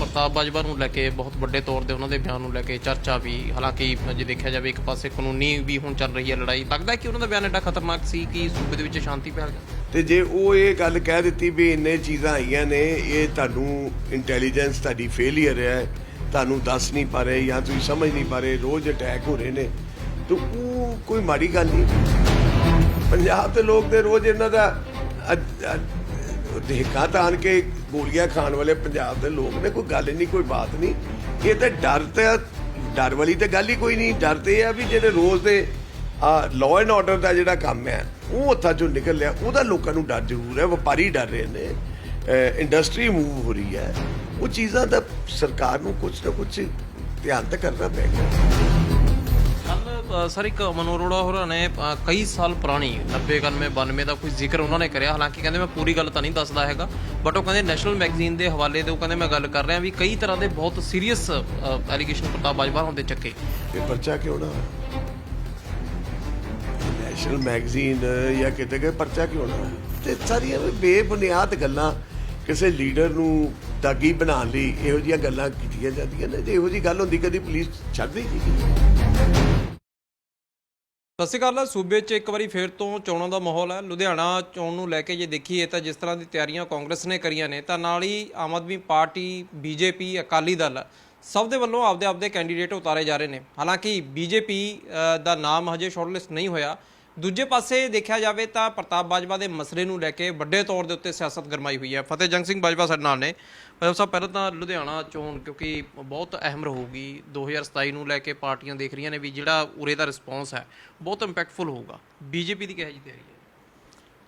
ਪ੍ਰਤਾਪ ਬਾਜਵਾ ਨੂੰ ਲੈ ਕੇ ਬਹੁਤ ਵੱਡੇ ਤੌਰ ਤੇ ਉਹਨਾਂ ਦੇ ਬਿਆਨ ਨੂੰ ਲੈ ਕੇ ਚਰਚਾ ਵੀ, ਹਾਲਾਂਕਿ ਜੇ ਦੇਖਿਆ ਜਾਵੇ ਇੱਕ ਪਾਸੇ ਕਾਨੂੰਨੀ ਵੀ ਹੁਣ ਚੱਲ ਰਹੀ ਹੈ ਲੜਾਈ, ਲੱਗਦਾ ਕਿ ਉਹਨਾਂ ਦਾ ਬਿਆਨ ਐਡਾ ਖਤਰਨਾਕ ਸੀ ਕਿ ਸੂਬੇ ਦੇ ਵਿੱਚ ਸ਼ਾਂਤੀ ਫੈਲ ਗਈ? ਤੇ ਜੇ ਉਹ ਇਹ ਗੱਲ ਕਹਿ ਦਿੱਤੀ ਵੀ ਇੰਨੇ ਚੀਜ਼ਾਂ ਆਈਆਂ ਨੇ, ਇਹ ਤੁਹਾਨੂੰ ਇੰਟੈਲੀਜੈਂਸ ਤੁਹਾਡੀ ਫੇਲਿਅਰ ਹੈ, ਤੁਹਾਨੂੰ ਦੱਸ ਨਹੀਂ ਪਾ ਰਹੇ ਜਾਂ ਤੁਸੀਂ ਸਮਝ ਨਹੀਂ ਪਾ ਰਹੇ, ਰੋਜ਼ ਅਟੈਕ ਹੋ ਰਹੇ ਨੇ, ਤਾਂ ਉਹ ਕੋਈ ਮਾੜੀ ਗੱਲ ਨਹੀਂ। ਪੰਜਾਬ ਦੇ ਲੋਕ ਦੇ ਰੋਜ਼ ਇਹਨਾਂ ਦਾ ਅ- ਤਾਂ ਆਣ ਕੇ ਗੋਲੀਆਂ ਖਾਣ ਵਾਲੇ ਪੰਜਾਬ ਦੇ ਲੋਕ ਨੇ, ਕੋਈ ਗੱਲ ਨਹੀਂ, ਕੋਈ ਬਾਤ ਨਹੀਂ। ਇਹ ਤਾਂ ਡਰ ਤੇ ਡਰ ਵਾਲੀ ਤਾਂ ਗੱਲ ਹੀ ਕੋਈ ਨਹੀਂ। ਡਰ ਤੇ ਇਹ ਆ ਵੀ ਜਿਹੜੇ ਰੋਜ਼ ਦੇ, ਆ ਲਾਅ ਐਂਡ ਆਰਡਰ ਦਾ ਜਿਹੜਾ ਕੰਮ ਹੈ, ਉਹ ਹੱਥਾਂ ਚੋਂ ਨਿਕਲ ਲਿਆ ਉਹਦਾ ਲੋਕਾਂ ਨੂੰ ਡਰ ਜ਼ਰੂਰ ਹੈ, ਵਪਾਰੀ ਡਰ ਰਹੇ ਨੇ ਇੰਡਸਟਰੀ ਮੂਵ ਹੋ ਰਹੀ ਹੈ। ਉਹ ਚੀਜ਼ਾਂ ਦਾ ਸਰਕਾਰ ਨੂੰ ਕੁਝ ਨਾ ਕੁਝ ਧਿਆਨ ਤਾਂ ਕਰਨਾ ਪਏਗਾ ਸਰ, ਇੱਕ ਅਮਨ ਅਰੋੜਾ ਹੋਰਾਂ ਨੇ ਕਈ ਸਾਲ ਪੁਰਾਣੀ 90 91 92 ਦਾ ਕੋਈ ਜ਼ਿਕਰ ਉਹਨਾਂ ਨੇ ਕਰਿਆ। ਹਾਲਾਂਕਿ ਕਹਿੰਦੇ ਮੈਂ ਪੂਰੀ ਗੱਲ ਤਾਂ ਨਹੀਂ ਦੱਸਦਾ ਹੈਗਾ ਬਟ ਉਹ ਕਹਿੰਦੇ ਨੈਸ਼ਨਲ ਮੈਗਜ਼ੀਨ ਦੇ ਹਵਾਲੇ ਦੇ ਉਹ ਕਹਿੰਦੇ ਮੈਂ ਗੱਲ ਕਰ ਰਿਹਾ ਵੀ ਕਈ ਤਰ੍ਹਾਂ ਦੇ ਬਹੁਤ ਸੀਰੀਅਸ ਐਲੀਗੇਸ਼ਨ ਪ੍ਰਤਾਪ ਬਾਜਵਾ ਹੁੰਦੇ ਚੱਕੇ। ਇਹ ਪਰਚਾ ਕਿਉਂ ਨਾ ਨੈਸ਼ਨਲ ਮੈਗਜ਼ੀਨ ਜਾਂ ਕਿਤੇ ਕਿ ਪਰਚਾ ਕਿਉਂ ਨਾ ਤੇ ਸਾਰੀਆਂ ਬੇਬੁਨਿਆਦ ਗੱਲਾਂ ਕਿਸੇ ਲੀਡਰ ਨੂੰ ਦਾਗੀ ਬਣਾਉਣ ਲਈ ਇਹੋ ਜਿਹੀਆਂ ਗੱਲਾਂ ਕੀਤੀਆਂ ਜਾਂਦੀਆਂ ਨੇ, ਜੇ ਇਹੋ ਜਿਹੀ ਗੱਲ ਹੁੰਦੀ, ਕਦੀ ਪੁਲਿਸ ਛੱਡਦੀ ਜੀ ਸਤਿ ਸ਼੍ਰੀ ਅਕਾਲ, ਸੂਬੇ 'ਚ ਇੱਕ ਵਾਰੀ ਫੇਰ ਤੋਂ ਚੋਣਾਂ ਦਾ ਮਾਹੌਲ ਹੈ। ਲੁਧਿਆਣਾ ਚੋਣ ਨੂੰ ਲੈ ਕੇ ਜੇ ਦੇਖੀਏ ਤਾਂ ਜਿਸ ਤਰ੍ਹਾਂ ਦੀ ਤਿਆਰੀਆਂ ਕਾਂਗਰਸ ਨੇ ਕਰੀਆਂ ਨੇ, ਤਾਂ ਨਾਲ ਹੀ ਆਮ ਆਦਮੀ ਪਾਰਟੀ, ਬੀਜੇਪੀ, ਅਕਾਲੀ ਦਲ ਸਭ ਦੇ ਵੱਲੋਂ ਆਪਦੇ ਆਪਦੇ ਕੈਂਡੀਡੇਟ ਉਤਾਰੇ ਜਾ ਰਹੇ ਨੇ। ਹਾਲਾਂਕਿ ਬੀਜੇਪੀ ਦਾ ਨਾਮ ਹਜੇ ਸ਼ਾਰਟਲਿਸਟ ਨਹੀਂ ਹੋਇਆ। ਦੂਜੇ ਪਾਸੇ ਦੇਖਿਆ ਜਾਵੇ ਤਾਂ ਪ੍ਰਤਾਪ ਬਾਜਵਾ ਦੇ ਮਸਲੇ ਨੂੰ ਲੈ ਕੇ ਵੱਡੇ ਤੌਰ ਦੇ ਉੱਤੇ ਸਿਆਸਤ ਗਰਮਾਈ ਹੋਈ ਹੈ। ਫਤਿਹ ਜੰਗ ਸਿੰਘ ਬਾਜਵਾ ਸਾਡੇ ਨਾਲ ਨੇ। ਫਤਿਹ ਸਾਹਿਬ, ਪਹਿਲਾਂ ਤਾਂ ਲੁਧਿਆਣਾ ਚੋਣ ਕਿਉਂਕਿ ਬਹੁਤ ਅਹਿਮ ਰਹੂਗੀ। 2027 ਨੂੰ ਲੈ ਕੇ ਪਾਰਟੀਆਂ ਦੇਖ ਰਹੀਆਂ ਨੇ ਵੀ ਜਿਹੜਾ ਉਰੇ ਦਾ ਰਿਸਪੌਂਸ ਹੈ, ਬਹੁਤ ਇੰਪੈਕਟਫੁਲ ਹੋਊਗਾ। ਬੀਜੇਪੀ ਦੀ ਕਿਹੋ ਜਿਹੀ ਤਿਆਰੀ ਹੈ?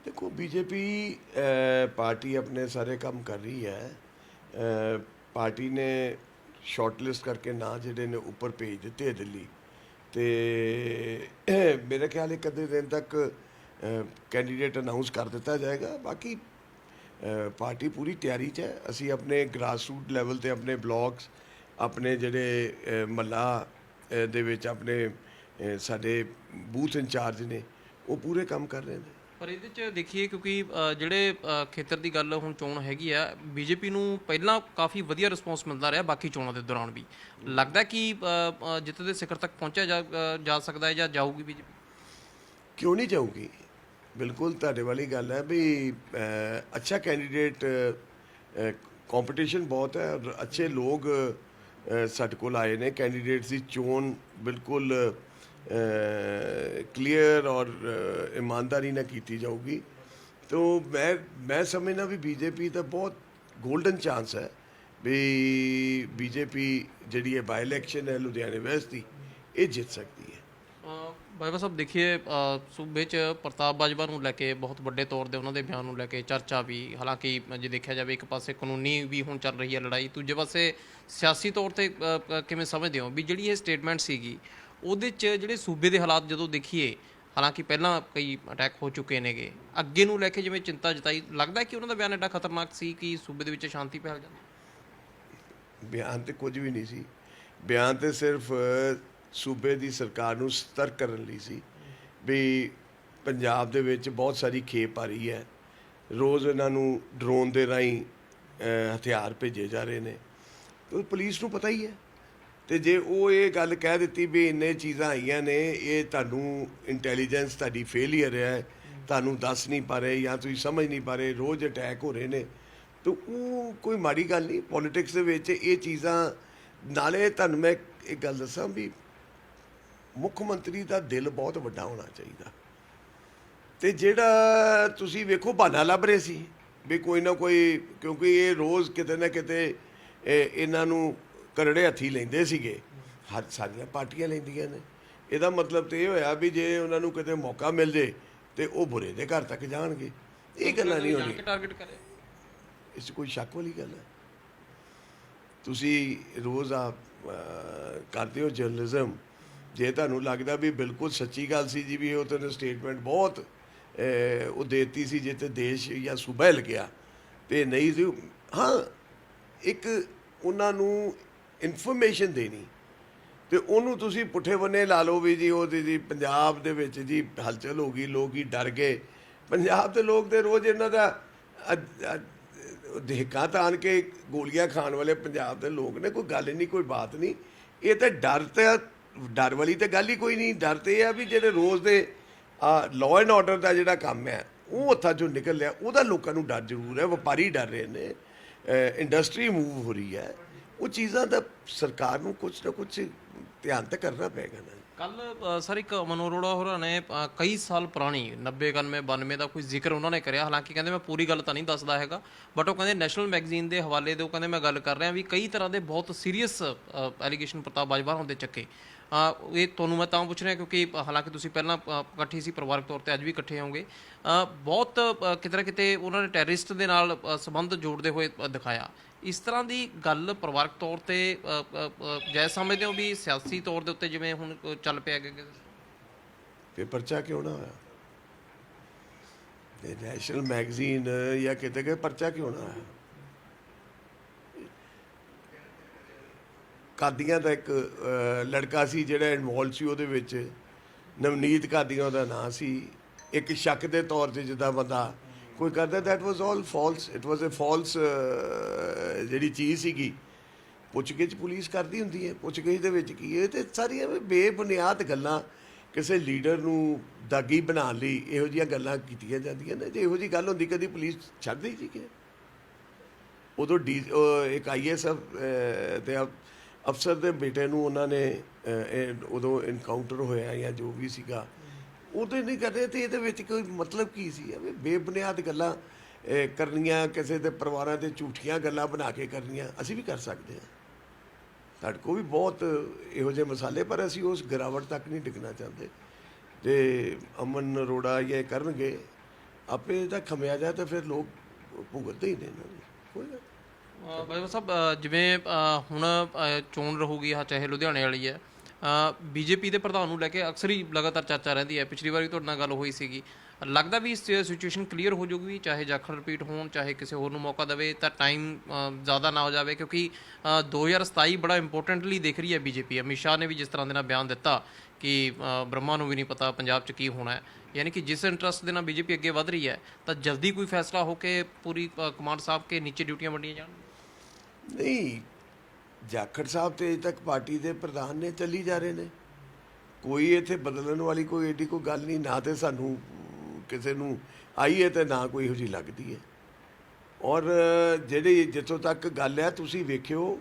ਦੇਖੋ ਬੀਜੇਪੀ ਪਾਰਟੀ ਆਪਣੇ ਸਾਰੇ ਕੰਮ ਕਰ ਰਹੀ ਹੈ। ਪਾਰਟੀ ਨੇ ਸ਼ਾਰਟਲਿਸਟ ਕਰਕੇ ਨਾਂ ਜਿਹੜੇ ਨੇ ਉੱਪਰ ਭੇਜ ਦਿੱਤੇ ਦਿੱਲੀ। ਤੇ ਮੇਰੇ ਖਿਆਲ ਇੱਕ ਅੱਧੇ ਦਿਨ ਤੱਕ ਕੈਂਡੀਡੇਟ ਅਨਾਉਂਸ ਕਰ ਦਿੱਤਾ ਜਾਏਗਾ। ਬਾਕੀ ਪਾਰਟੀ ਪੂਰੀ ਤਿਆਰੀ 'ਚ ਹੈ। ਅਸੀਂ ਆਪਣੇ ਗ੍ਰਾਸਰੂਟ ਲੈਵਲ ਤੇ ਆਪਣੇ ਬਲਾਕਸ ਆਪਣੇ ਜਿਹੜੇ ਮੱਲਾ ਦੇ ਵਿੱਚ ਆਪਣੇ ਸਾਡੇ ਬੂਥ ਇੰਚਾਰਜ ਨੇ, ਉਹ ਪੂਰੇ ਕੰਮ ਕਰ ਰਹੇ ਨੇ। ਪਰ ਇਹਦੇ ਚ ਦੇਖੀਏ ਕਿਉਂਕਿ ਅ, ਜਿਹੜੇ ਅ, ਖੇਤਰ ਦੀ ਗੱਲ ਹੁਣ ਚੋਣ ਹੈਗੀ ਆ ਬੀਜੇਪੀ ਨੂੰ ਪਹਿਲਾਂ ਕਾਫੀ ਵਧੀਆ ਰਿਸਪੌਂਸ ਮਿਲਦਾ ਰਿਹਾ ਬਾਕੀ ਚੋਣਾਂ ਦੇ ਦੌਰਾਨ ਵੀ। ਲੱਗਦਾ ਕਿ ਅ, ਅ, ਜਿੱਤ ਦੇ ਸਿਖਰ ਤੱਕ ਪਹੁੰਚਿਆ ਜਾ ਅ, ਜਾ ਸਕਦਾ ਹੈ ਜਾਂ ਜਾਊਗੀ ਬੀਜੇਪੀ? ਕਿਉਂ ਨਹੀਂ ਜਾਊਗੀ? ਬਿਲਕੁਲ ਤੁਹਾਡੇ ਵਾਲੀ ਗੱਲ ਹੈ ਵੀ ਅਹ, ਅੱਛਾ ਕੈਂਡੀਡੇਟ ਕੰਪੀਟੀਸ਼ਨ ਬਹੁਤ ਹੈ ਔਰ ਅੱਛੇ ਲੋਕ ਅਹ, ਸਾਡੇ ਕੋਲ ਆਏ ਨੇ ਕੈਂਡੀਡੇਟਸ ਦੀ ਚੋਣ ਬਿਲਕੁਲ ਕਲੀਅਰ ਔਰ ਇਮਾਨਦਾਰੀ ਨਾਲ ਕੀਤੀ ਜਾਊਗੀ। ਤੋ ਮੈਂ ਮੈਂ ਸਮਝਦਾ ਵੀ ਬੀਜੇਪੀ ਦਾ ਬਹੁਤ 골ਡਨ ਚਾਂਸ ਹੈ ਵੀ ਬੀਜੇਪੀ ਜਿਹੜੀ ਹੈ ਬਾਈ ਇਲੈਕਸ਼ਨ ਹੈ ਲੁਧਿਆਣੇ ਵੈਸਟ ਦੀ, ਇਹ ਜਿੱਤ ਸਕਦੀ ਹੈ। ਬਾਬਾ ਸਾਹਿਬ, ਦੇਖੀਏ ਸੂਬੇ 'ਚ ਪ੍ਰਤਾਪ ਬਾਜਵਾ ਨੂੰ ਲੈ ਕੇ ਬਹੁਤ ਵੱਡੇ ਤੌਰ ਤੇ ਉਹਨਾਂ ਦੇ ਬਿਆਨ ਨੂੰ ਲੈ ਕੇ ਚਰਚਾ ਵੀ, ਹਾਲਾਂਕਿ ਜੇ ਦੇਖਿਆ ਜਾਵੇ ਇੱਕ ਪਾਸੇ ਕਾਨੂੰਨੀ ਵੀ ਹੁਣ ਚੱਲ ਰਹੀ ਹੈ ਲੜਾਈ, ਦੂਜੇ ਪਾਸੇ ਸਿਆਸੀ ਤੌਰ ਤੇ ਕਿਵੇਂ ਸਮਝਦੇ ਹੋ? ਵੀ ਜਿਹੜੀ ਇਹ ਸਟੇਟਮੈਂਟ ਸੀਗੀ ਉਹਦੇ 'ਚ ਜਿਹੜੇ ਸੂਬੇ ਦੇ ਹਾਲਾਤ ਜਦੋਂ ਦੇਖੀਏ, ਹਾਲਾਂਕਿ ਪਹਿਲਾਂ ਕਈ ਅਟੈਕ ਹੋ ਚੁੱਕੇ ਨੇਗੇ, ਅੱਗੇ ਨੂੰ ਲੈ ਕੇ ਜਿਵੇਂ ਚਿੰਤਾ ਜਤਾਈ, ਲੱਗਦਾ ਕਿ ਉਹਨਾਂ ਦਾ ਬਿਆਨ ਐਡਾ ਖਤਰਨਾਕ ਸੀ ਕਿ ਸੂਬੇ ਦੇ ਵਿੱਚ ਸ਼ਾਂਤੀ ਫੈਲ ਜਾਂਦੀ? ਬਿਆਨ ਤੇ ਕੁਝ ਵੀ ਨਹੀਂ ਸੀ। ਬਿਆਨ ਤੇ ਸਿਰਫ ਸੂਬੇ ਦੀ ਸਰਕਾਰ ਨੂੰ ਸਤਰਕ ਕਰਨ ਲਈ ਸੀ ਵੀ ਪੰਜਾਬ ਦੇ ਵਿੱਚ ਬਹੁਤ ਸਾਰੀ ਖੇਪ ਆ ਰਹੀ ਹੈ। ਰੋਜ਼ ਇਹਨਾਂ ਨੂੰ ਡਰੋਨ ਦੇ ਰਾਹੀਂ ਹਥਿਆਰ ਭੇਜੇ ਜਾ ਰਹੇ ਨੇ। ਪੁਲਿਸ ਨੂੰ ਪਤਾ ਹੀ ਹੈ। ਤੇ ਜੇ ਉਹ ਇਹ ਗੱਲ ਕਹਿ ਦਿੱਤੀ ਵੀ ਇੰਨੇ ਚੀਜ਼ਾਂ ਆਈਆਂ ਨੇ, ਇਹ ਤੁਹਾਨੂੰ ਇੰਟੈਲੀਜੈਂਸ ਤੁਹਾਡੀ ਫੇਲਿਅਰ ਹੈ, ਤੁਹਾਨੂੰ ਦੱਸ ਨਹੀਂ ਪਾ ਰਹੇ ਜਾਂ ਤੁਸੀਂ ਸਮਝ ਨਹੀਂ ਪਾ ਰਹੇ, ਰੋਜ਼ ਅਟੈਕ ਹੋ ਰਹੇ ਨੇ, ਤਾਂ ਉਹ ਕੋਈ ਮਾੜੀ ਗੱਲ ਨਹੀਂ ਪੋਲਿਟਿਕਸ ਦੇ ਵਿੱਚ ਇਹ ਚੀਜ਼ਾਂ, ਨਾਲੇ ਤੁਹਾਨੂੰ ਮੈਂ ਇੱਕ ਗੱਲ ਦੱਸਾਂ ਵੀ ਮੁੱਖ ਮੰਤਰੀ ਦਾ ਦਿਲ ਬਹੁਤ ਵੱਡਾ ਹੋਣਾ ਚਾਹੀਦਾ। ਤੇ ਜਿਹੜਾ ਤੁਸੀਂ ਵੇਖੋ ਬਹਾਨਾ ਲੱਭ ਰਹੇ ਸੀ ਵੀ ਕੋਈ ਨਾ ਕੋਈ, ਕਿਉਂਕਿ ਇਹ ਰੋਜ਼ ਕਿਤੇ ਨਾ ਕਿਤੇ ਇਹਨਾਂ ਨੂੰ ਕਰੜੇ ਹੱਥੀ ਲੈਂਦੇ ਸੀਗੇ। ਹਰ ਸਾਰੀਆਂ ਪਾਰਟੀਆਂ ਲੈਂਦੀਆਂ ਨੇ। ਇਹਦਾ ਮਤਲਬ ਤੇ ਇਹ ਹੋਇਆ ਵੀ ਜੇ ਉਹਨਾਂ ਨੂੰ ਕਿਤੇ ਮੌਕਾ ਮਿਲ ਜੇ ਤੇ ਉਹ ਬੁਰੇ ਦੇ ਘਰ ਤੱਕ ਜਾਣਗੇ। ਇਹ ਗੱਲਾਂ ਨਹੀਂ ਟਾਰਗੇਟ ਕਰੇ। ਇਸ ਕੋਈ ਸ਼ੱਕ ਵਾਲੀ ਗੱਲ ਹੈ। ਤੁਸੀਂ ਰੋਜ਼ ਆ ਕਰਦੇ ਹੋ ਜਰਨਲਿਜ਼ਮ ਜੇ ਤੁਹਾਨੂੰ ਲੱਗਦਾ ਵੀ ਬਿਲਕੁਲ ਸੱਚੀ ਗੱਲ ਸੀ ਜੀ ਵੀ ਉਹ ਤਾਂ ਸਟੇਟਮੈਂਟ ਬਹੁਤ ਉਹ ਦੇਤੀ ਸੀ ਜਿੱਤੇ ਦੇਸ਼ ਜਾਂ ਸੂਬਾ ਹਿਲ ਗਿਆ ਤੇ ਨਹੀਂ ਸੀ। ਹਾਂ ਇੱਕ ਉਹਨਾਂ ਨੂੰ ਇਨਫੋਰਮੇਸ਼ਨ ਦੇਣੀ। ਤੇ ਉਹਨੂੰ ਤੁਸੀਂ ਪੁੱਠੇ ਬੰਨੇ ਲਾ ਲਓ ਵੀ ਜੀ, ਉਹਦੀ ਜੀ ਪੰਜਾਬ ਦੇ ਵਿੱਚ ਜੀ ਹਲਚਲ ਹੋ ਗਈ, ਲੋਕ ਹੀ ਡਰ ਗਏ। ਪੰਜਾਬ ਦੇ ਲੋਕ ਤੇ ਰੋਜ਼ ਇਹਨਾਂ ਦਾ ਅ- ਅ- ਤਾਂ ਆਣ ਕੇ ਗੋਲੀਆਂ ਖਾਣ ਵਾਲੇ ਪੰਜਾਬ ਦੇ ਲੋਕ ਨੇ, ਕੋਈ ਗੱਲ ਨਹੀਂ, ਕੋਈ ਬਾਤ ਨਹੀਂ। ਇਹ ਤਾਂ ਡਰ ਤੇ ਡਰ ਵਾਲੀ ਤਾਂ ਗੱਲ ਹੀ ਕੋਈ ਨਹੀਂ। ਡਰ ਤੇ ਇਹ ਆ ਵੀ ਜਿਹੜੇ ਰੋਜ਼ ਦੇ ਲਾਅ ਐਂਡ ਆਰਡਰ ਦਾ ਜਿਹੜਾ ਕੰਮ ਹੈ, ਉਹ ਹੱਥਾਂ ਚੋਂ ਨਿਕਲ ਲਿਆ। ਉਹਦਾ ਲੋਕਾਂ ਨੂੰ ਡਰ ਜ਼ਰੂਰ ਹੈ, ਵਪਾਰੀ ਡਰ ਰਹੇ ਨੇ। ਇੰਡਸਟਰੀ ਮੂਵ ਹੋ ਰਹੀ ਹੈ। ਉਹ ਚੀਜ਼ਾਂ ਦਾ ਸਰਕਾਰ ਨੂੰ ਕੁਝ ਨਾ ਕੁਝ ਧਿਆਨ ਤਾਂ ਕਰਨਾ ਪਏਗਾ ਨਾ। ਕੱਲ ਸਰ ਇੱਕ ਮਨੋਜ ਅਰੋੜਾ ਹੋਰਾਂ ਨੇ ਕਈ ਸਾਲ ਪੁਰਾਣੀ 90 91 92 ਦਾ ਕੋਈ ਜ਼ਿਕਰ ਉਹਨਾਂ ਨੇ ਕਰਿਆ। ਹਾਲਾਂਕਿ ਕਹਿੰਦੇ ਮੈਂ ਪੂਰੀ ਗੱਲ ਤਾਂ ਨਹੀਂ ਦੱਸਦਾ ਹੈਗਾ ਬਟ ਉਹ ਕਹਿੰਦੇ ਨੈਸ਼ਨਲ ਮੈਗਜ਼ੀਨ ਦੇ ਹਵਾਲੇ ਦੇ ਉਹ ਕਹਿੰਦੇ ਮੈਂ ਗੱਲ ਕਰ ਰਿਹਾ ਵੀ ਕਈ ਤਰ੍ਹਾਂ ਦੇ ਬਹੁਤ ਸੀਰੀਅਸ ਐਲੀਗੇਸ਼ਨ ਪ੍ਰਤਾਪ ਬਾਜਵਾ ਹੁੰਦੇ ਚੱਕੇ। ਇਹ ਤੁਹਾਨੂੰ ਮੈਂ ਤਾਂ ਪੁੱਛ ਰਿਹਾ ਕਿਉਂਕਿ ਹਾਲਾਂਕਿ ਤੁਸੀਂ ਪਹਿਲਾਂ ਇਕੱਠੇ ਸੀ ਪਰਿਵਾਰਕ ਤੌਰ ਤੇ, ਅੱਜ ਵੀ ਇਕੱਠੇ ਹੋਗੇ ਬਹੁਤ ਕਿਤੇ ਨਾ ਕਿਤੇ ਉਹਨਾਂ ਨੇ ਟੈਰਰਿਸਟ ਦੇ ਨਾਲ ਸੰਬੰਧ ਜੋੜਦੇ ਹੋਏ ਦਿਖਾਇਆ। ਇਸ ਤਰ੍ਹਾਂ ਦੀ ਗੱਲ ਪਰਿਵਾਰਕ ਤੌਰ ਤੇ ਅ, ਸਮਝਦੇ ਹੋ ਵੀ ਸਿਆਸੀ ਤੌਰ ਦੇ ਉੱਤੇ ਜਿਵੇਂ ਹੁਣ ਚੱਲ ਪਿਆ ਕਿ ਤੇ ਪਰਚਾ ਕਿਉਂ ਨਾ ਹੋਇਆ? ਤੇ ਨੈਸ਼ਨਲ ਮੈਗਜ਼ੀਨ ਜਾਂ ਕਿਤੇ ਕਿ ਪਰਚਾ ਕਿਉਂ ਨਾ ਹੋਇਆ? ਕਾਦੀਆਂ ਦਾ ਇੱਕ ਲੜਕਾ ਸੀ ਜਿਹੜਾ ਇਨਵੋਲਵ ਸੀ ਉਹਦੇ ਵਿੱਚ ਨਵਨੀਤ ਕਾਦੀਆਂ ਉਹਦਾ ਨਾਂ ਸੀ। ਇੱਕ ਸ਼ੱਕ ਦੇ ਤੌਰ ਤੇ ਜਿੱਦਾਂ ਬੰਦਾ ਕੋਈ ਕਰਦਾ that was all false it was a false ਜਿਹੜੀ ਚੀਜ਼ ਸੀਗੀ। ਪੁੱਛਗਿੱਛ ਪੁਲਿਸ ਕਰਦੀ ਹੁੰਦੀ ਹੈ, ਪੁੱਛਗਿੱਛ ਦੇ ਵਿੱਚ ਕੀ ਹੈ? ਤੇ ਸਾਰੀਆਂ ਬੇਬੁਨਿਆਦ ਗੱਲਾਂ ਕਿਸੇ ਲੀਡਰ ਨੂੰ ਦਾਗੀ ਬਣਾਉਣ ਲਈ ਇਹੋ ਜਿਹੀਆਂ ਗੱਲਾਂ ਕੀਤੀਆਂ ਜਾਂਦੀਆਂ ਨੇ। ਜੇ ਇਹੋ ਜਿਹੀ ਗੱਲ ਹੁੰਦੀ, ਕਦੀ ਪੁਲਿਸ ਛੱਡਦੀ ਸੀ ਕਿ? ਉਦੋਂ ਡੀ ਉਹ ਇੱਕ ਆਈਐਸ ਤੇ ਅਫ- ਅਫਸਰ ਦੇ ਬੇਟੇ ਨੂੰ ਉਹਨਾਂ ਨੇ ਉਦੋਂ ਇਨਕਾਊਂਟਰ ਹੋਇਆ ਜਾਂ ਜੋ ਵੀ ਸੀਗਾ ਉਹਦੇ ਨਹੀਂ ਕਰਦੇ ਤੇ ਇਹਦੇ ਵਿੱਚ ਕੋਈ ਮਤਲਬ ਕੀ ਸੀ? ਐਵੇਂ ਬੇਬੁਨਿਆਦ ਗੱਲਾਂ ਕਰਨੀਆਂ, ਕਿਸੇ ਦੇ ਪਰਿਵਾਰਾਂ ਤੇ ਝੂਠੀਆਂ ਗੱਲਾਂ ਬਣਾ ਕੇ ਕਰਨੀਆਂ, ਅਸੀਂ ਵੀ ਕਰ ਸਕਦੇ ਹਾਂ। ਸਾਡੇ ਕੋਲ ਵੀ ਬਹੁਤ ਇਹੋ ਜਿਹੇ ਮਸਾਲੇ, ਪਰ ਅਸੀਂ ਉਸ ਗਿਰਾਵਟ ਤੱਕ ਨਹੀਂ ਡਿੱਗਣਾ ਚਾਹੁੰਦੇ। ਤੇ ਅਮਨ ਅਰੋੜਾ ਇਹ ਕਰਨਗੇ, ਆਪੇ ਤਾਂ ਖਮਿਆ ਜਾ ਤਾਂ ਫਿਰ ਲੋਕ ਭੁਗਤਦੇ ਹੀ ਨੇ ਇਹਨਾਂ ਨੂੰ। ਕੋਈ ਗੱਲ ਸਾਹਿਬ ਜਿਵੇਂ ਹੁਣ ਚੋਣ ਰਹੂਗੀ ਆ ਚਾਹੇ ਲੁਧਿਆਣੇ ਵਾਲੀ ਹੈ। ਬੀਜੇਪੀ ਦੇ ਪ੍ਰਧਾਨ ਨੂੰ ਲੈ ਕੇ ਅਕਸਰ ਹੀ ਲਗਾਤਾਰ ਚਰਚਾ ਰਹਿੰਦੀ ਹੈ। ਪਿਛਲੀ ਵਾਰੀ ਤੁਹਾਡੇ ਨਾਲ ਗੱਲ ਹੋਈ ਸੀਗੀ। ਲੱਗਦਾ ਵੀ ਇਸ ਸਿਚੁਏਸ਼ਨ ਕਲੀਅਰ ਹੋ ਜਾਊਗੀ ਚਾਹੇ ਜਾਖੜ ਰਿਪੀਟ ਹੋਣ ਚਾਹੇ ਕਿਸੇ ਹੋਰ ਨੂੰ ਮੌਕਾ ਦੇਵੇ ਤਾਂ ਟਾਈਮ ਜ਼ਿਆਦਾ ਨਾ ਹੋ ਜਾਵੇ ਕਿਉਂਕਿ ਅ, 2027 ਬੜਾ ਇੰਪੋਰਟੈਂਟਲੀ ਦੇਖ ਰਹੀ ਹੈ ਬੀਜੇਪੀ। ਅਮਿਤ ਸ਼ਾਹ ਨੇ ਵੀ ਜਿਸ ਤਰ੍ਹਾਂ ਦੇ ਨਾਲ ਬਿਆਨ ਦਿੱਤਾ ਕਿ ਬ੍ਰਹਮਾ ਨੂੰ ਵੀ ਨਹੀਂ ਪਤਾ ਪੰਜਾਬ 'ਚ ਕੀ ਹੋਣਾ ਹੈ। ਯਾਨੀ ਕਿ ਜਿਸ ਇੰਟਰਸਟ ਦੇ ਨਾਲ ਬੀਜੇਪੀ ਅੱਗੇ ਵਧ ਰਹੀ ਹੈ ਤਾਂ ਜਲਦੀ ਕੋਈ ਫੈਸਲਾ ਹੋ ਕੇ ਪੂਰੀ ਕਮਾਂਡ ਸਾਹਿਬ ਕੇ ਨੀਚੇ ਡਿਊਟੀਆਂ ਵੰਡੀਆਂ ਜਾਣ? ਨਹੀਂ ਜਾਖੜ ਸਾਹਿਬ ਤੇ ਅਜੇ ਤੱਕ ਪਾਰਟੀ ਦੇ ਪ੍ਰਧਾਨ ਨੇ ਚੱਲੀ ਜਾ ਰਹੇ ਨੇ। ਕੋਈ ਇੱਥੇ ਬਦਲਣ ਵਾਲੀ ਕੋਈ ਏਡੀ ਕੋਈ ਗੱਲ ਨਹੀਂ, ਨਾ ਤੇ ਸਾਨੂੰ ਕਿਸੇ ਨੂੰ ਆਈ ਹੈ ਤੇ ਨਾ ਕੋਈ ਇਹੋ ਜਿਹੀ ਲੱਗਦੀ ਹੈ। ਔਰ ਜਿਹੜੀ ਜਿੱਥੋਂ ਤੱਕ ਗੱਲ ਹੈ, ਤੁਸੀਂ ਵੇਖਿਓ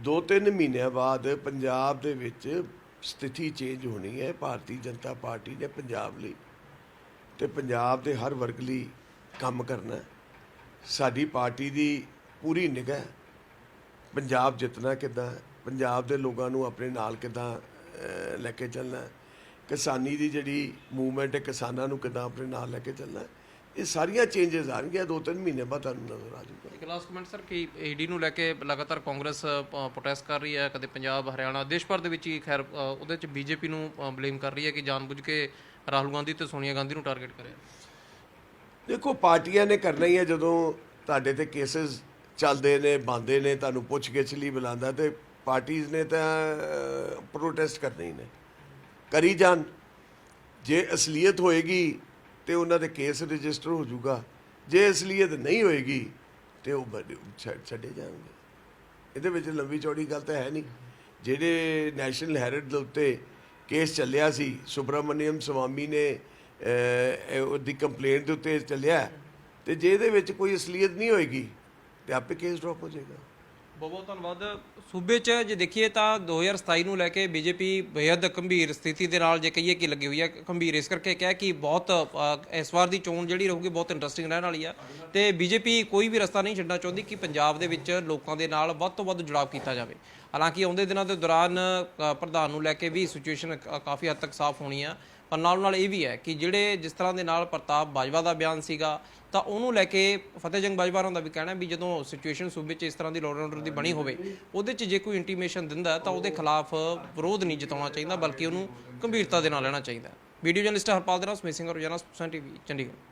ਦੋ ਤਿੰਨ ਮਹੀਨਿਆਂ ਬਾਅਦ ਪੰਜਾਬ ਦੇ ਵਿੱਚ ਸਥਿਤੀ ਚੇਂਜ ਹੋਣੀ ਹੈ। ਭਾਰਤੀ ਜਨਤਾ ਪਾਰਟੀ ਨੇ ਪੰਜਾਬ ਲਈ ਤੇ ਪੰਜਾਬ ਦੇ ਹਰ ਵਰਗ ਲਈ ਕੰਮ ਕਰਨਾ ਸਾਡੀ ਪਾਰਟੀ ਦੀ ਪੂਰੀ ਨਿਗਾਹ ਪੰਜਾਬ ਜਿੱਤਣਾ ਕਿੱਦਾਂ ਪੰਜਾਬ ਦੇ ਲੋਕਾਂ ਨੂੰ ਆਪਣੇ ਨਾਲ ਕਿੱਦਾਂ ਲੈ ਕੇ ਚੱਲਣਾ ਕਿਸਾਨੀ ਦੀ ਜਿਹੜੀ ਮੂਵਮੈਂਟ ਹੈ ਕਿਸਾਨਾਂ ਨੂੰ ਕਿੱਦਾਂ ਆਪਣੇ ਨਾਲ ਲੈ ਕੇ ਚੱਲਣਾ ਇਹ ਸਾਰੀਆਂ ਚੇਂਜਸ ਆਣਗੀਆਂ ਦੋ ਤਿੰਨ ਮਹੀਨੇ ਬਾਅਦ ਤੁਹਾਨੂੰ ਨਜ਼ਰ ਆ ਜਾਊਗਾ। ਇੱਕ ਲਾਸਟ ਕਮੈਂਟ ਸਰ ਕਿ ਈਡੀ ਨੂੰ ਲੈ ਕੇ ਲਗਾਤਾਰ ਕਾਂਗਰਸ ਪ੍ਰੋਟੈਸਟ ਕਰ ਰਹੀ ਹੈ ਕਦੇ ਪੰਜਾਬ ਹਰਿਆਣਾ ਦੇਸ਼ ਭਰ ਦੇ ਵਿੱਚ ਹੀ ਖੈਰ ਉਹਦੇ ਵਿੱਚ ਬੀਜੇਪੀ ਨੂੰ ਬਲੇਮ ਕਰ ਰਹੀ ਹੈ ਕਿ ਜਾਣਬੁੱਝ ਕੇ ਰਾਹੁਲ ਗਾਂਧੀ ਤੇ ਸੋਨੀਆ ਗਾਂਧੀ ਨੂੰ ਟਾਰਗੇਟ ਕਰਿਆ। ਦੇਖੋ ਪਾਰਟੀਆਂ ਨੇ ਕਰਨਾ ਹੀ ਹੈ ਜਦੋਂ ਤੁਹਾਡੇ ਤੇ ਕੇਸਸ ਚੱਲਦੇ ਨੇ ਬੰਦੇ ਨੇ, ਤੁਹਾਨੂੰ ਪੁੱਛ ਗਿੱਛ ਲਈ ਬੁਲਾਉਂਦਾ ਤੇ ਪਾਰਟੀਆਂ ਨੇ ਤਾਂ ਪ੍ਰੋਟੈਸਟ ਕਰਨੇ ਹੀ ਨੇ। ਕਰੀ ਜਾਣ। ਜੇ ਅਸਲੀਅਤ ਹੋਏਗੀ ਤੇ ਉਹਨਾਂ ਦੇ ਕੇਸ ਰਜਿਸਟਰ ਹੋ ਜਾਊਗਾ। ਜੇ ਅਸਲੀਅਤ ਨਹੀਂ ਹੋਏਗੀ ਤੇ ਉਹ ਛੱਡ- ਛੱਡੇ ਜਾਣਗੇ। ਇਹਦੇ ਵਿੱਚ ਲੰਬੀ ਚੌੜੀ ਗੱਲ ਤਾਂ ਹੈ ਨਹੀਂ। ਜਿਹੜੇ ਨੈਸ਼ਨਲ ਹੈਰਡ ਦੇ ਉੱਤੇ ਕੇਸ ਚੱਲਿਆ ਸੀ, ਸੁਬਰਾਮਨੀਅਮ ਸਵਾਮੀ ਨੇ ਉਹਦੀ ਕੰਪਲੇਂਟ ਦੇ ਉੱਤੇ ਚੱਲਿਆ। ਤੇ ਜੇ ਇਹਦੇ ਵਿੱਚ ਕੋਈ ਅਸਲੀਅਤ ਨਹੀਂ ਹੋਏਗੀ ਤੇ ਆਪੇ ਕੇਸ ਡ੍ਰੌਪ ਹੋ ਜਾਏਗਾ। ਬਹੁਤ ਬਹੁਤ ਧੰਨਵਾਦ। ਸੂਬੇ 'ਚ ਜੇ ਦੇਖੀਏ ਤਾਂ 2027 ਨੂੰ ਲੈ ਕੇ ਬੀਜੇਪੀ ਬੇहद ਗੰਭੀਰ ਸਥਿਤੀ ਦੇ ਨਾਲ ਜੇ ਕਹੀਏ ਕਿ ਲੱਗੀ ਹੋਈ ਹੈ ਗੰਭੀਰ। ਇਸ ਕਰਕੇ ਕਿਹਾ ਕਿ ਬਹੁਤ ਅ, ਇਸ ਵਾਰ ਦੀ ਚੋਣ ਜਿਹੜੀ ਰਹੂਗੀ ਬਹੁਤ ਇੰਟਰਸਟਿੰਗ ਰਹਿਣ ਵਾਲੀ ਆ। ਤੇ ਬੀਜੇਪੀ ਕੋਈ ਵੀ ਰਸਤਾ ਨਹੀਂ ਛੱਡਣਾ ਚਾਹੁੰਦੀ ਕਿ ਪੰਜਾਬ ਦੇ ਵਿੱਚ ਲੋਕਾਂ ਦੇ ਨਾਲ ਵੱਧ ਤੋਂ ਵੱਧ ਜੁੜਾਵ ਕੀਤਾ ਜਾਵੇ। ਹਾਲਾਂਕਿ ਆਉਂਦੇ ਦਿਨਾਂ ਦੇ ਦੌਰਾਨ ਅ, ਪ੍ਰਧਾਨ ਨੂੰ ਲੈ ਕੇ ਵੀ ਸਿਚੁਏਸ਼ਨ ਕਾਫੀ ਹੱਦ ਤੱਕ ਸਾਫ਼ ਹੋਣੀ ਆ। ਪਰ ਨਾਲ ਨਾਲ ਇਹ ਵੀ ਹੈ ਕਿ ਜਿਹੜੇ ਜਿਸ ਤਰ੍ਹਾਂ ਦੇ ਨਾਲ ਪ੍ਰਤਾਪ ਬਾਜਵਾ ਦਾ ਬਿਆਨ ਸੀਗਾ, ਤਾਂ ਉਹਨੂੰ ਲੈ ਕੇ ਫਤਿਹ ਜੰਗ ਬਾਜਵਾ ਹੋਰਾਂ ਦਾ ਵੀ ਕਹਿਣਾ ਵੀ ਜਦੋਂ ਸਿਚੁਏਸ਼ਨ ਸੂਬੇ 'ਚ ਇਸ ਤਰ੍ਹਾਂ ਦੀ ਲਾਅ ਆਰਡਰ ਦੀ ਬਣੀ ਹੋਵੇ, ਉਹਦੇ 'ਚ ਜੇ ਕੋਈ ਇੰਟੀਮੇਸ਼ਨ ਦਿੰਦਾ ਤਾਂ ਉਹਦੇ ਖਿਲਾਫ ਵਿਰੋਧ ਨਹੀਂ ਜਤਾਉਣਾ ਚਾਹੀਦਾ, ਬਲਕਿ ਉਹਨੂੰ ਗੰਭੀਰਤਾ ਦੇ ਨਾਲ ਲੈਣਾ ਚਾਹੀਦਾ ਵੀਡੀਓ ਜਰਨਲਿਸਟ ਹਰਪਾਲ ਦੇ ਨਾਲ ਸਮੇਤ ਸਿੰਘ ਰੋਜ਼ਾਨਾ ਸਪੋਕਸਨ ਟੀਵੀ, ਚੰਡੀਗੜ੍ਹ।